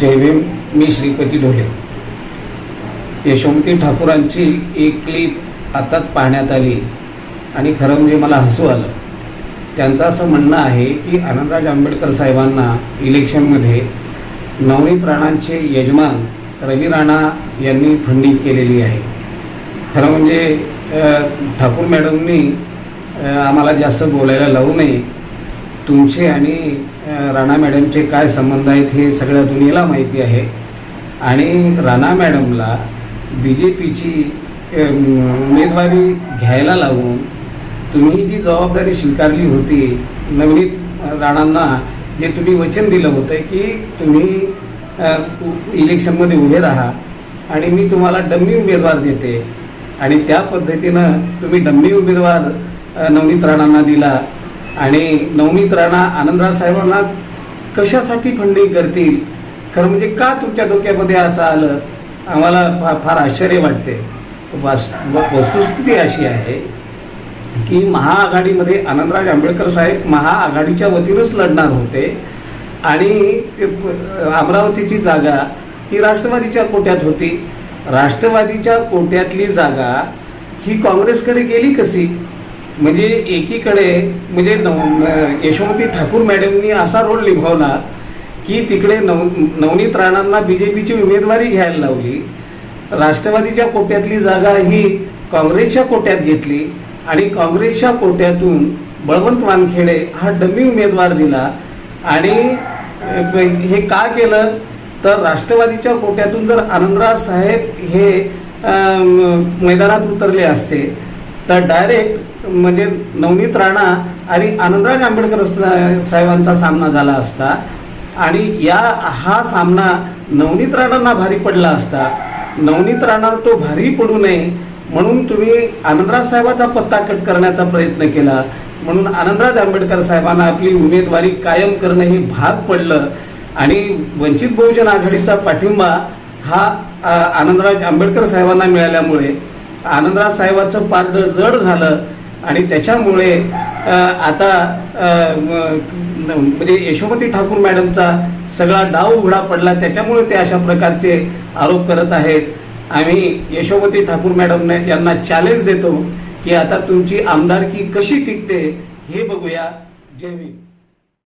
जयभीम मी श्रीपती ढोले. यशोमती ठाकूरांची एक क्लिप आताच पाहण्यात आली आणि खरं म्हणजे मला हसू आलं. त्यांचं असं म्हणणं आहे की आनंदराज आंबेडकर साहेबांना इलेक्शनमध्ये नवनीत राणांचे यजमान रवी राणा यांनी फंडिंग केलेली आहे. खरं म्हणजे ठाकूर मॅडमनी आम्हाला जास्त बोलायला लावू नये. तुमचे आणि राणा मॅडमचे काय संबंध आहेत हे सगळ्या दुनियेला माहिती आहे. आणि राणा मॅडमला बी जे पीची उमेदवारी घ्यायला लावून तुम्ही जी जबाबदारी स्वीकारली होती नवनीत राणांना जे तुम्ही वचन दिलं होतं की तुम्ही उ- इलेक्शनमध्ये उभे राहा आणि मी तुम्हाला डम्मी उमेदवार देते. आणि त्या पद्धतीनं तुम्ही डम्मी उमेदवार नवनीत राणांना दिला. आणि नवनीत राणा आनंदराव साहेबांना कशासाठी फंडिंग करतील? खरं म्हणजे का तुमच्या डोक्यामध्ये असं आलं? आम्हाला फार फार आश्चर्य वाटते. वास वस्तुस्थिती अशी आहे की महाआघाडीमध्ये आनंदराज आंबेडकर साहेब महाआघाडीच्या वतीनंच लढणार होते. आणि अमरावतीची जागा ही राष्ट्रवादीच्या कोट्यात होती. राष्ट्रवादीच्या कोट्यातली जागा ही काँग्रेसकडे गेली कशी? म्हणजे एकीकडे म्हणजे नव यशोमती ठाकूर मॅडमनी असा रोल निभावला की तिकडे नव नवनीत राणांना बी जे पीची उमेदवारी घ्यायला लावली. राष्ट्रवादीच्या कोट्यातली जागा ही काँग्रेसच्या कोट्यात घेतली आणि काँग्रेसच्या कोट्यातून बळवंत वानखेडे हा डमी उमेदवार दिला. आणि हे का केलं? तर राष्ट्रवादीच्या कोट्यातून जर आनंदराज साहेब हे मैदानात उतरले असते तर डायरेक्ट म्हणजे नवनीत राणा आणि आनंदराज आंबेडकर साहेबांचा सामना झाला असता. आणि या हा सामना नवनीत राणांना भारी पडला असता. नवनीत राणा तो भारी पडू नये म्हणून तुम्ही आनंदराज साहेबाचा पत्ता कट करण्याचा प्रयत्न केला. म्हणून आनंदराज आंबेडकर साहेबांना आपली उमेदवारी कायम करणं हे भाग पडलं. आणि वंचित बहुजन आघाडीचा पाठिंबा हा आनंदराज आंबेडकर साहेबांना मिळाल्यामुळे आनंदराज साहेबाचं पारड जड झालं आणि त्याच्यामुळे आता म्हणजे यशोमती ठाकूर मॅडमचा सगळा डाव उघडा पडला. त्याच्यामुळे ते अशा प्रकारचे आरोप करत आहेत. आम्ही यशोमती ठाकूर मॅडमने यांना चॅलेंज देतो की आता तुमची आमदारकी कशी टिकते हे बघूया. जय भीम.